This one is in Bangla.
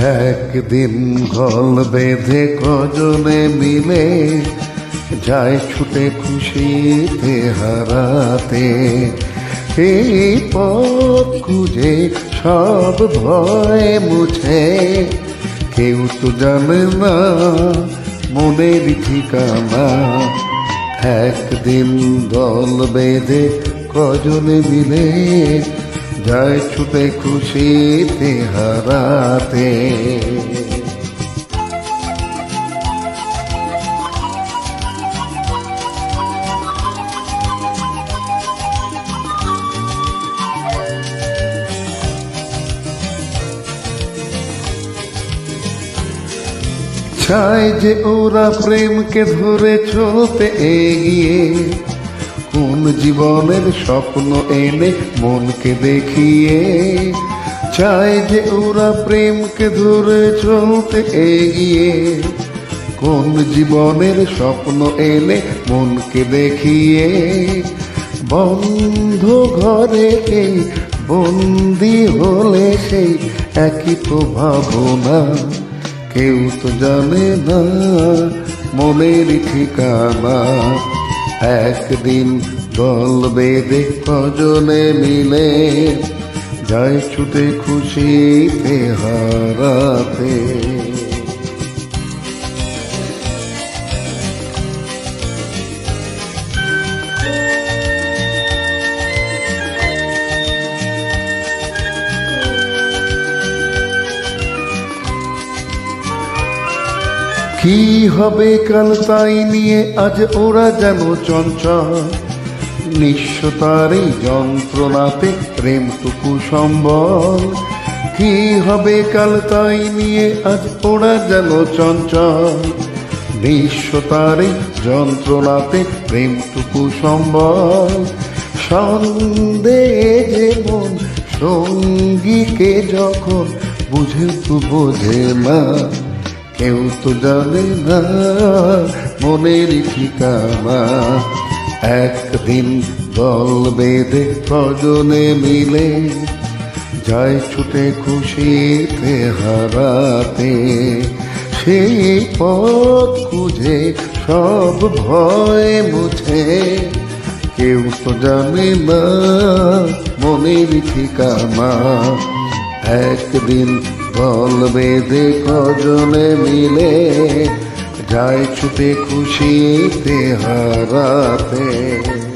একদিন গল বেঁধে কজনে মিলে যায় ছুটে খুশিতে হারাতে। এই পথ খুঁজে সব ভয় মুছে। কেউ তো জানে না মনের ঠিকানা। একদিন দল বেঁধে কজনে মিলে যায় ছুটে খুশিতে হারাতে। চায় যে ওরা প্রেমকে ধরে চলতে এগিয়ে। কোন জীবনের স্বপ্ন এনে মনকে দেখিয়ে চায় যে ওরা প্রেমকে ধরে চলতে এগিয়ে। কোন জীবনের স্বপ্ন এনে মনকে দেখিয়ে বন্ধ ঘরে এই বন্দি হলে সেই একই তো ভাবনা। কেউ তো জানে না মনের ঠিকানা। একদিন দল বেঁধে কজনে মিলে যায় ছুটে খুশিতে হারাতে। কি হবে কাল তাই নিয়ে আজ ওরা যেন চঞ্চল। নিঃস্বতার এই যন্ত্রণাতে প্রেমটুকু সম্বল। কি হবে কাল তাই নিয়ে আজ ওরা যেন চঞ্চল। নিঃস্বতার এই যন্ত্রণাতে প্রেমটুকু সম্বল। সন্দেহে যেমন সঙ্গীকে যখন বুঝে তো বোঝে না। কেউ তো জানে না মনের ঠিকানা। একদিন দল বেঁধে কজনে মিলে যায় ছুটে খুশিতে হারাতে। সেই পথ খুঁজে সব ভয় মুছে। কেউ তো জানে না মনের ঠিকানা। একদিন দল বেঁধে কজনে মিলে। যায় ছুটে খুশিতে হারাতে।